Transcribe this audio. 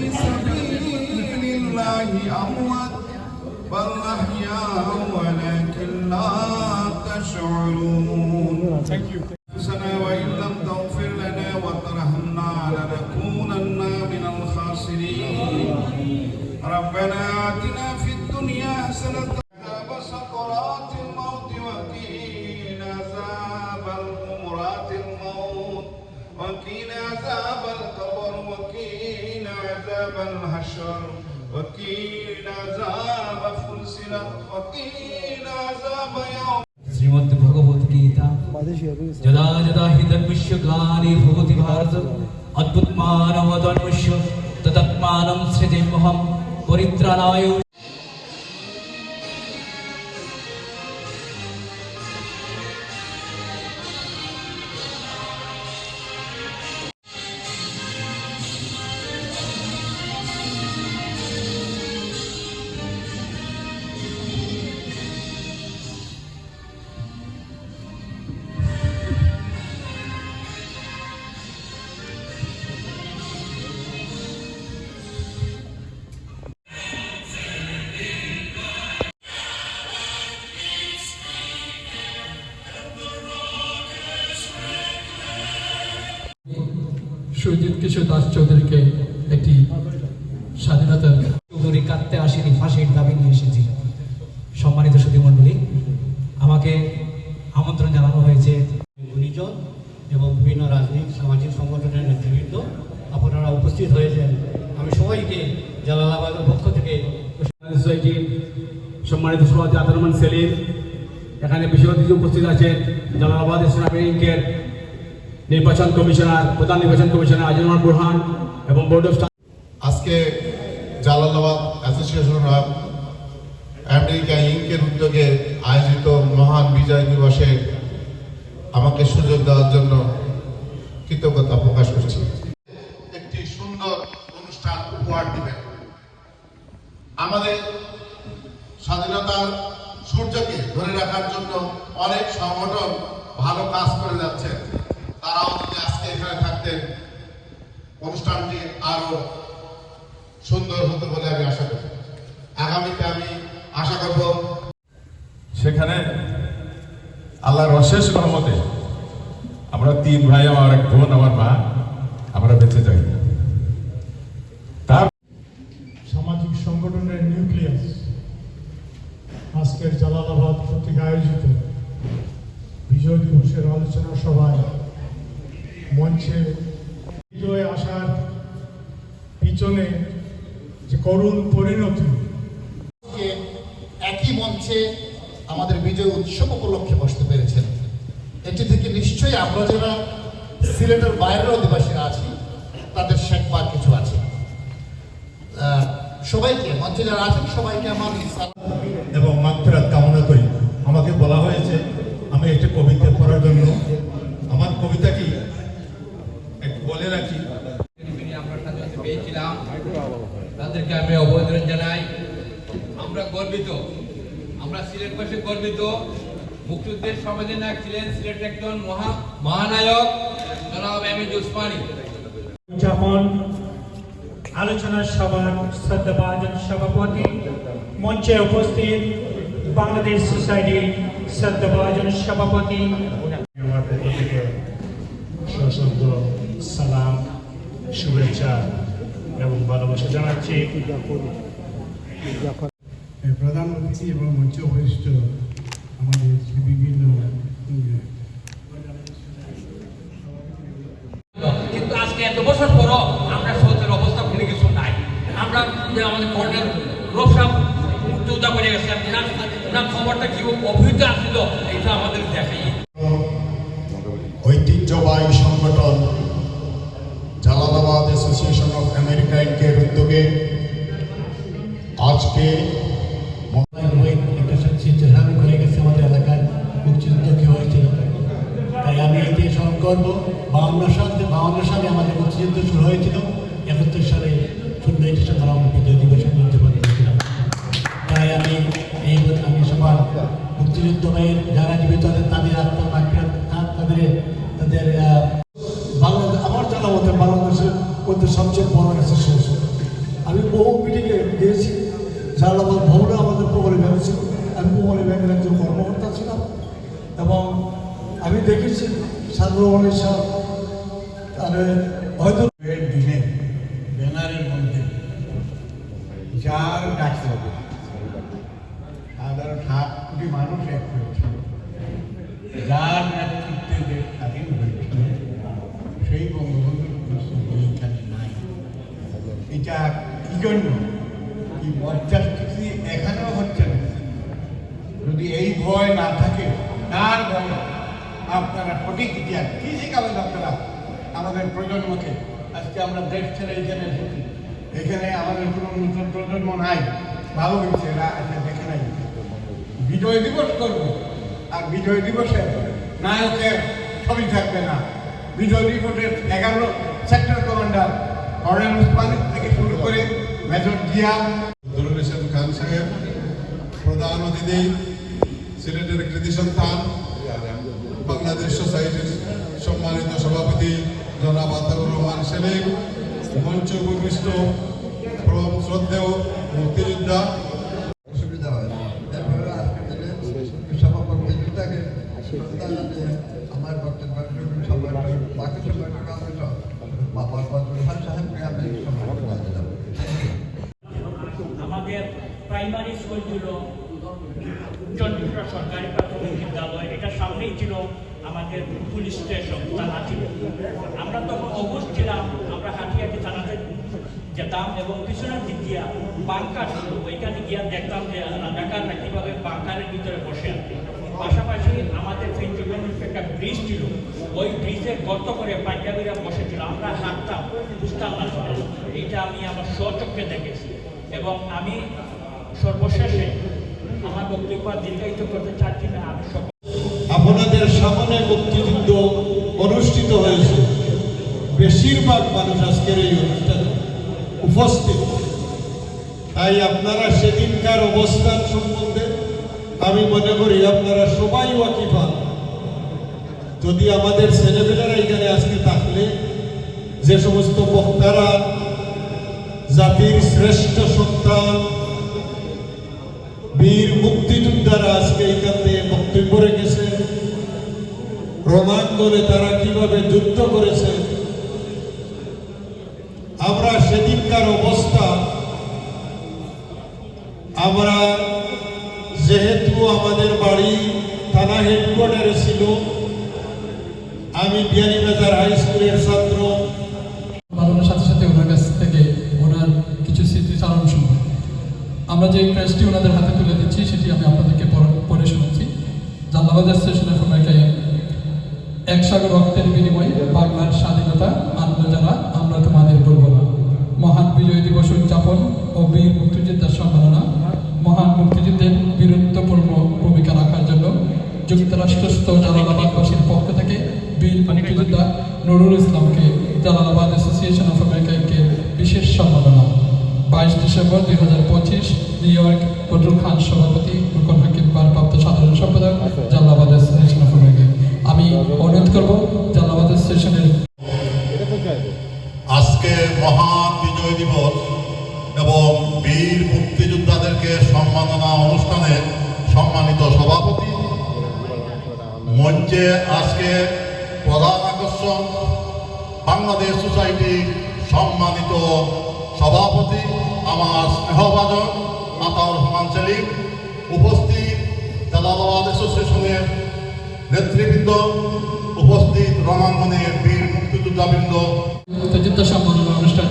في سبيل الله أموات بل أحياء ولكن لا تشعرون أنفسنا وإن لم تغفر لنا وترحمنا لنكونن من الخاسرين. ربنا آتنا في الدنيا حسنة श्रीमद् भगवद्गीता जदा जदा हि तन्विश्वगानि भवति भारत अद्भुतमानवतन्विश्व तदत्मानं सृजेमहं परित्राणाय সুজিত কিশোর দাস চৌধুরীকে একটি স্বাধীনতার চৌধুরী কাঁদতে আসেনি, ফাঁসির দাবি নিয়ে এসেছি। সম্মানিত সুধীমণ্ডলী আমাকে আমন্ত্রণ জানানো হয়েছে গুণীজন এবং বিভিন্ন রাজনৈতিক, সামাজিক সংগঠনের নেতৃবৃন্দ। আপনারা উপস্থিত হয়েছেন। আমি সবাইকে জালালাবাদের পক্ষ থেকে সম্মানিত সভাপতি আতার রহমান সেলিম, এখানে বিশেষ উপস্থিত আছেন জালালাবাদ ইসলামী ব্যাংকের নির্বাচন কমিশনার, প্রধান নির্বাচন কমিশনার আজিমুল বুরহান এবং বোর্ড অফ আজকে জালালাবাদ অ্যাসোসিয়েশন অফ আমেরিকা ইঙ্কের উদ্যোগে আয়োজিত মহান বিজয় দিবসে আমাকে সুযোগ দেওয়ার জন্য কৃতজ্ঞতা প্রকাশ করছি। একটি সুন্দর অনুষ্ঠান উপহার দিবেন। আমাদের স্বাধীনতার সূর্যকে ধরে রাখার জন্য অনেক সংগঠন ভালো কাজ করে যাচ্ছে। তারাও যদি আজকে এখানে থাকতেন। অনুষ্ঠানটি আরও সুন্দর হতো বলে আমি আশা করি। আগামীতে আমি আশা করব সেখানে আল্লাহর অশেষ রহমতে আমরা তিন ভাই, আমার এক বোন, আমার মা, আমরা বেঁচে যাই তার সামাজিক সংগঠনের নিউক্লিয়াস আজকের জালালাবাদ কর্তৃক আয়োজিত বিজয় দিবসের আলোচনা সভায় মঞ্চে বিজয় আসার পিছনে যে করুণ পরিণতি। একই মঞ্চে আমাদের বিজয় উৎসব উপলক্ষে বসতে পেরেছেন। এটি থেকে নিশ্চয়ই আমরা যারা সিলেটের বাইরের অধিবাসীরা আছি তাদের শেখবার কিছু আছে। সবাইকে মঞ্চে যারা আছেন সবাইকে আমার এবং মাগফিরাত কামনা করি। আমাকে বলা হয়েছে আমি একটি কবিতা পড়ার জন্য। আমার কবিতাটি বলে রাখি। স্বাধীনতা পেয়েছিলাম। তাদেরকে আমি অভিনন্দন জানাই। আমরা গর্বিত। আমরা সিলেটবাসী গর্বিত। মুক্তিযুদ্ধের সংবেদনায়ক ছিলেন সিলেটের একজন মহা মহানায়ক, জনাব এম এজ উসমানী উদযাপন, আলোচনা সভার শ্রদ্ধাভাজন সভাপতি মঞ্চে উপস্থিত বাংলাদেশ সোসাইটি শ্রদ্ধাভাজন সভাপতি আমার পক্ষ থেকে সশব্দ সালাম শুভেচ্ছা এবং জানাচ্ছি প্রধান অতিথি এবং মঞ্চে উপস্থিত আমাদের বিভিন্ন কিন্তু আজকে এত বছর পরও আমরা সৌদের অবস্থা ভুলে কিছু নাই আমরা যে আমাদের কর্নেল রোসাব মুক্তিযোদ্ধা করে গেছে খবরটা কি অভিহিত আসছিল এটা আমাদের দেখাই। জালালাবাদ অ্যাসোসিয়েশন অফ আমেরিকা ইঙ্কের উদ্যোগে আজকে একাত্তর সালে তাই আমি এই আমি সবার যারা জীবিত আছেন, তাদের আত্মা, তাদের তাদের বাংলাদেশ আমার জানা মতে বাংলাদেশের মধ্যে সবচেয়ে বড় অ্যাসোসিয়েশন আমি বহু মিটিংয়ে গিয়েছি জালালাবাদ ভবনে আমাদের প্রবলে ব্যাংক ছিল। আমি প্রবলে ব্যাংকের একজন কর্মকর্তা ছিলাম এবং আমি দেখেছি সাদুর সাহ তাহলে হয়তো দিনে ব্যানারের মধ্যে যার ডাক হবে সাধারণ সাত কোটি মানুষ এক হয়েছে যার নেতৃত্বে দেশ স্বাধীন হয়েছিল সেই বঙ্গবন্ধুর প্রশ্ন এখানে নাই এটা কি জন্য কি মজ্জাস্তিতি এখানেও হচ্ছে না। যদি এই ভয় না থাকে, তার ভয় আপনারা সঠিক ইতিহাস কি শেখাবেন আপনারা আমাদের প্রজন্মকে। আজকে আমরা দেশ ছেড়ে এখানে এসেছি। এখানে আমাদের কোনো নতুন প্রজন্ম নাই। ভালো হয়েছে, এরা এটা দেখে নাই। বিজয় দিবস করব। আর বিজয় দিবসে নায়কের ছবি থাকবে না। বিজয় দিবসের এগারো সেক্টর কমান্ডার কর্নেল উসমান করে মেজর জিয়া নুরুল খান সাহেব, প্রধান অতিথি, সিলেটের কৃতি সন্তান, বাংলাদেশ সোসাইটির সম্মানিত সভাপতি জনাব আতাউর রহমান সেলিম মঞ্চ উপবিষ্ট পরম শ্রদ্ধেয় মুক্তিযোদ্ধা। অসুবিধা হয় আমার বক্তব্য বাকি সবাই কাছে বাবা বদরুল সাহেবকে আমি সম্মান দিলাম আমাদের প্রাইমারি স্কুলগুলো চন্দ্রপুরা সরকারি প্রাথমিক বিদ্যালয়। এটা সামনেই ছিল আমাদের পুলিশ স্টেশন থানা ছিল আমরা তখন অবুজ ছিলাম, আমরা হাঁটি হাঁটি থানাতে যেতাম এবং পিছনের দিক দিয়া বাংকার ছিল। ওইখানে গিয়া দেখতাম যে রাজাকাররা কীভাবে বাংকারের ভিতরে বসে পাশাপাশি আমাদের ফেন্টিগঞ্জ একটা ব্রিজ ছিল। ওই ব্রিজের গর্ত করে পাঞ্জাবিরা বসেছিল। আমরা হাঁটতাম, বুঝতাম না। এইটা আমি আমার স্বচক্ষে দেখেছি। এবং আমি সর্বশেষে আমার বক্তব্য দীর্ঘায়িত করতে চাচ্ছি না আমি আপনাদের সামনে মুক্তিযুদ্ধ অনুষ্ঠিত হয়েছে। বেশিরভাগ মানুষ আজকের এই অনুষ্ঠানে উপস্থিত। তাই আপনারা সেদিনকার অবস্থান সম্বন্ধে আমি মনে করি আপনারা সবাই ওয়াকিফান যদি আমাদের ছেলেমেয়েরা এখানে আজকে থাকলে, যে সমস্ত বক্তারা জাতির শ্রেষ্ঠ সন্তান যেহেতু আমাদের বাড়ি থানা হেডকোয়ার্টারে ছিল, আমি বিয়ানীবাজার হাই স্কুলের ছাত্র। কাছ স্মৃতিচারণ শুনব। আমরা যে ক্রেস্টটি ওনাদের হাতে তুলে দিচ্ছি, সেটি আমি আপনাদেরকে পড়ে শোনাচ্ছি। জাল্লাবাজার স্টেশনের ফোনাকে এক সাগর রক্তের বিনিময়ে বাংলার স্বাধীনতা আনন্দ যারা, আমরা তোমাদের বলব না। মহান বিজয় দিবস উদযাপন ও বীর নুরুল ইসলামকে জালালাবাদ অ্যাসোসিয়েশন অফ আমেরিকাকে বিশেষ সম্মাননা। বাইশ ডিসেম্বর দুই হাজার পঁচিশ নিউ ইয়র্ক বদরুল খান সভাপতি রুকন হাকিম ভারপ্রাপ্ত সাধারণ সম্পাদক জালালাবাদ অ্যাসোসিয়েশন অফ আমেরিকা। আমি অনুরোধ করব জালালাবাদ অ্যাসোসিয়েশনের আজকে মহান বিজয় দিবস এবং বীর মুক্তিযোদ্ধাদেরকে সম্মাননা অনুষ্ঠানে সম্মানিত সভাপতি মঞ্চে আজকে প্রধান আকর্ষণ বাংলাদেশ সোসাইটি সম্মানিত সভাপতি, আমার স্নেহভাজন আতাউর রহমান সেলিম, উপস্থিত জালালাবাদ অ্যাসোসিয়েশনের নেতৃবৃন্দ, উপস্থিত রণাঙ্গনের বীর মুক্তিযোদ্ধাবৃন্দ। মুক্তিযুদ্ধ সম্মাননা অনুষ্ঠান